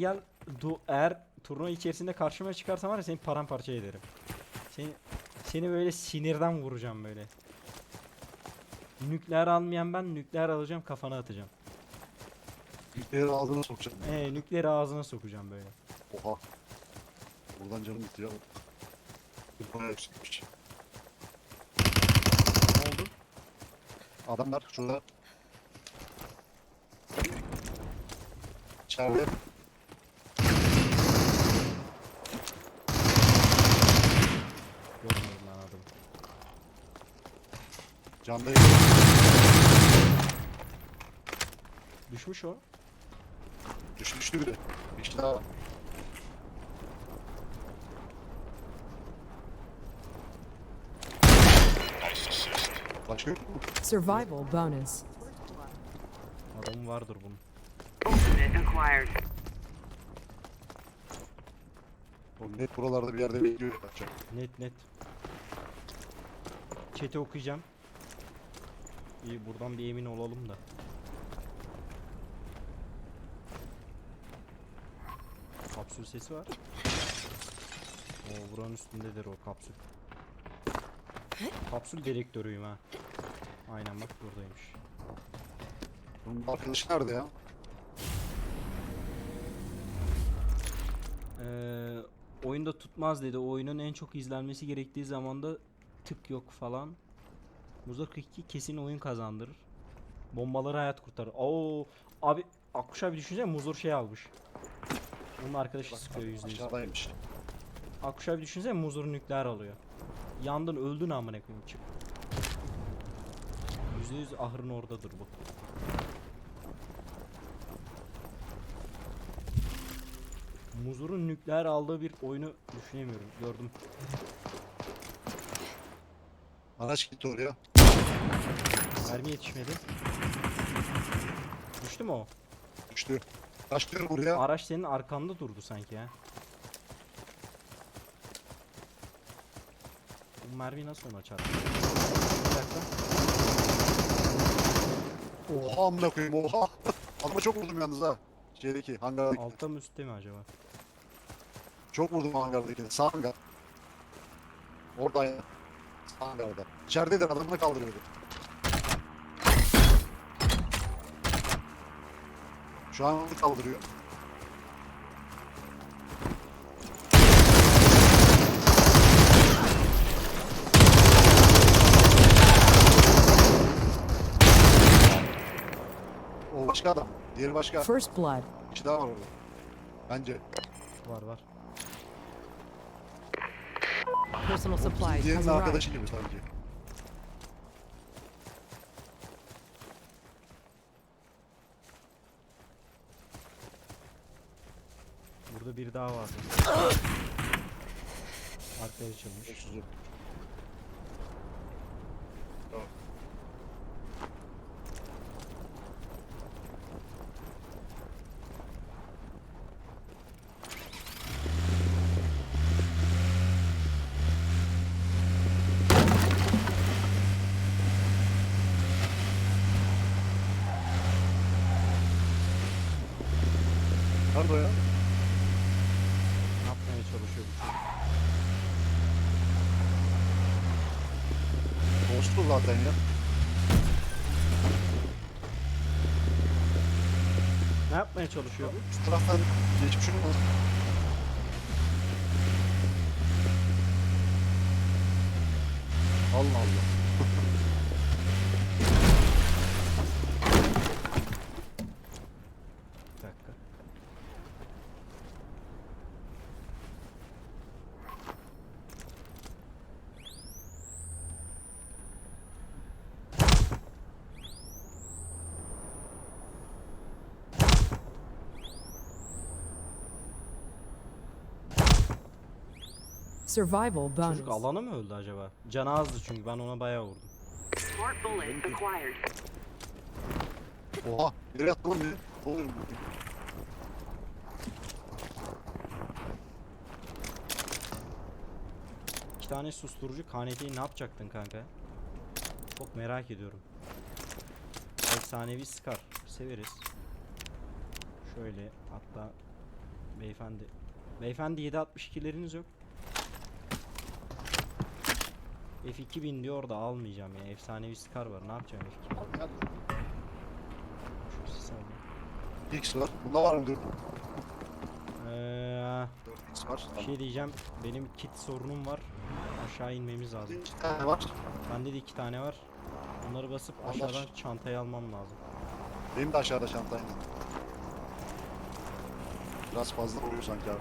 gel du eğer turnuva içerisinde karşıma çıkarsan var ya seni paramparça ederim. Seni seni böyle sinirden vuracağım böyle. Nükleer almayan ben nükleer alacağım kafana atacağım. Bir ağzına sokacağım. Ee nükleeri ağzına sokacağım böyle. Oha. Buradan canım gitti ya. Bir bayağı yüksekmiş. Ne oldu? Adamlar şurada. İçeride. Görmüyorum lan adamı. Camda Düşmüş o. düşmüştü biri. Bir kişi daha var. Başka yok mu? Survival bonus. Adamı vardır bunun. Ultimate acquired. O net buralarda bir yerde bekliyor. Net net. Chat'i okuyacağım. İyi buradan bir emin olalım da. Kapsül sesi var. O buranın üstündedir o kapsül. Kapsül direktörüyüm ha. Aynen bak buradaymış. Bunun arkadaşı nerede ya? Ee, oyunda tutmaz dedi. Oyunun en çok izlenmesi gerektiği zamanda tık yok falan. Muzur 42 kesin oyun kazandırır. Bombaları hayat kurtarır. Oo abi Akkuş abi düşünsene Muzur şey almış. Onun arkadaşı sıkıyor yüzde yüz. Aşağıdaymış. Akkuş abi düşünsene Muzur nükleer alıyor. Yandın öldün amına koyayım çık. Yüzde yüz ahırın oradadır bu. Muzur'un nükleer aldığı bir oyunu düşünemiyorum. Gördüm. Araç gitti oraya. Mermi yetişmedi. Düştü mü o? Düştü. Kaçtı buraya. Araç senin arkanda durdu sanki ya. Bu mermi nasıl ona çarptı? Bir dakika. Oha amına koyayım oha. Adama çok vurdum yalnız ha. Şeydeki hangardaki. Altta mı üstte mi acaba? Çok vurdum hangardaki. Sağ hangar. Orada ya. Sağ hangarda. İçerideydi adamını kaldırıyordu. Şu an onu kaldırıyor. O başka adam. Diğeri başka. First blood. Bir kişi daha var orada. Bence. Var var. Personal supplies Diğerinin has arrived. arkadaşı gibi sanki. Burada bir daha var. Arkaya açılmış. Mutsuzum. Nerede ya? Çalışıyor bu çocuk? Ghost'tu zaten ya. Ne yapmaya çalışıyor bu? Şu taraftan geçmiş olmaz. Allah Allah. Bir dakika. Survival bonus. Çocuk alana mı öldü acaba? Canı azdı çünkü ben ona bayağı vurdum. Smart bullet acquired. Oha. Nereye attı lan beni? Ne bu? İki tane susturucu KNT'yi ne yapacaktın kanka? Çok merak ediyorum. Efsanevi Scar. Severiz. Şöyle hatta beyefendi. Beyefendi 7.62'leriniz yok. F2000 diyor da almayacağım ya. Efsanevi Scar var. Ne yapacağım F2000? Al gel. Şu sis alayım. X var. Bunda var mı? 4 Ee, X var. bir şey diyeceğim. Benim kit sorunum var. Aşağı inmemiz lazım. İki tane var. Bende de iki tane var. Onları basıp Allah aşağıdan çantayı almam lazım. Benim de aşağıda çantayla. Biraz fazla oluyor sanki abi.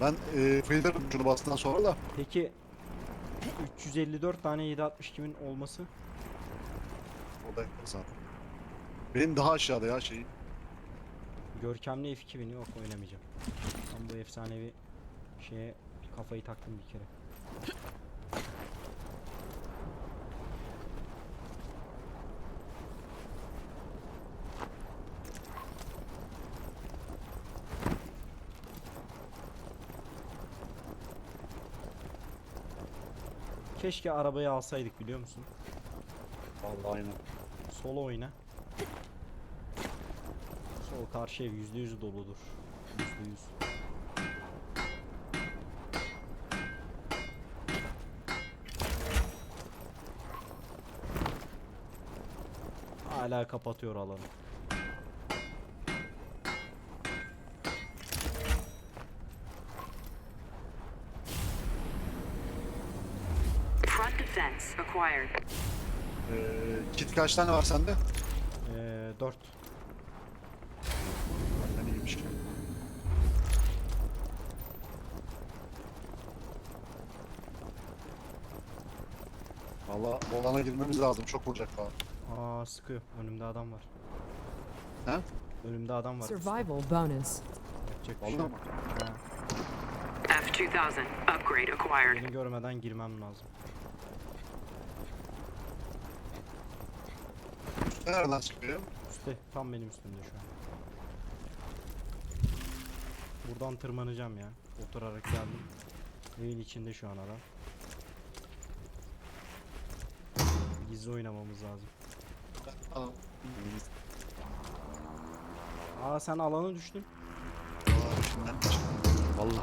Ben e, fail'lerim şunu bastıktan sonra da. Peki 354 tane 7.62'min olması O da enteresan. Benim daha aşağıda ya şey. görkemli F2000 yok oynamayacağım. Ben bu efsanevi şeye kafayı taktım bir kere. Keşke arabayı alsaydık biliyor musun? Vallahi aynen. Solo oyna. Sol karşı ev yüzde yüz doludur. Yüzde yüz. Hala kapatıyor alanı. Ee, kit kaç tane var sende? Ee, 4. Benden iyiymiş. Valla olana girmemiz lazım. Çok vuracak falan. Aa sıkıyor. Önümde adam var. He? Önümde adam var. Survival bonus. Yapacak bir şey Vallahi yok. mı? Ha, F2000 upgrade acquired. Beni görmeden girmem lazım. Nereden çıkıyor? Üste tam benim üstümde şu an. Buradan tırmanacağım ya. Oturarak geldim. Evin içinde şu an adam. Gizli oynamamız lazım. Aa, Aa sen alana düştün. Vallahi.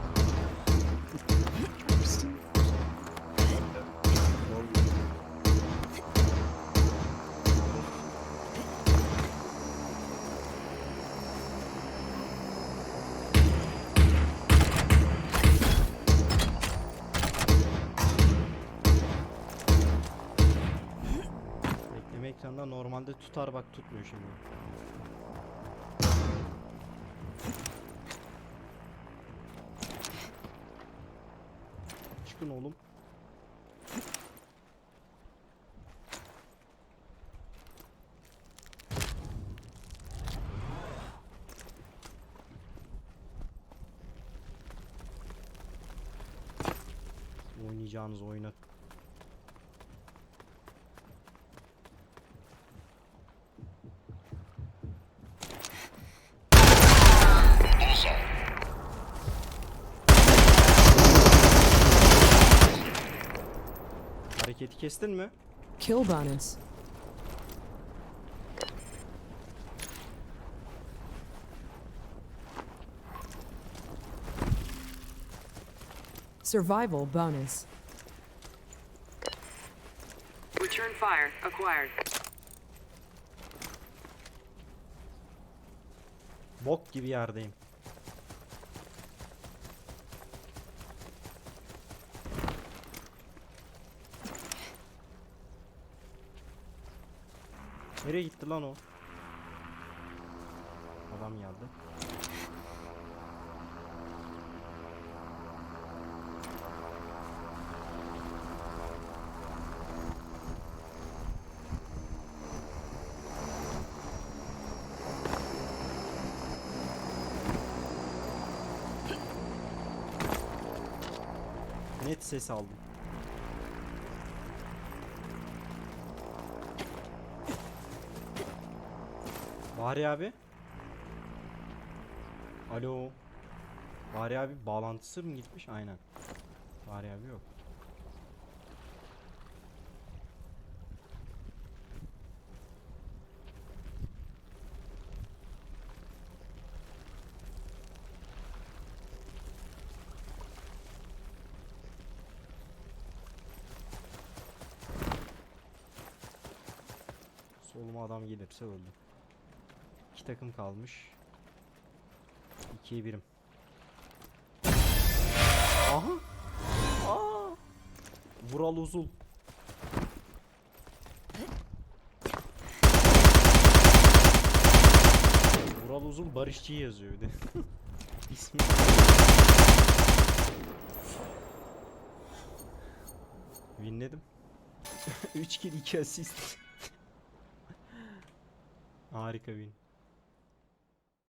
Normalde tutar bak tutmuyor şimdi. Çıkın oğlum. Oynayacağınız oyuna kestin mi? Kill bonus. Survival bonus. Return fire acquired. Bok gibi yerdeyim. Nereye gitti lan o? Adam geldi. Net ses aldım. Bahri abi. Alo. Bahri abi bağlantısı mı gitmiş? Aynen. Bahri abi yok. Soluma adam gelirse öldüm. İki takım kalmış. 2'ye 1'im. Aha! Aa! Vural Uzul. Vural Uzul barışçı yazıyor bir de. İsmi. Winledim. 3 kill 2 asist. Harika win.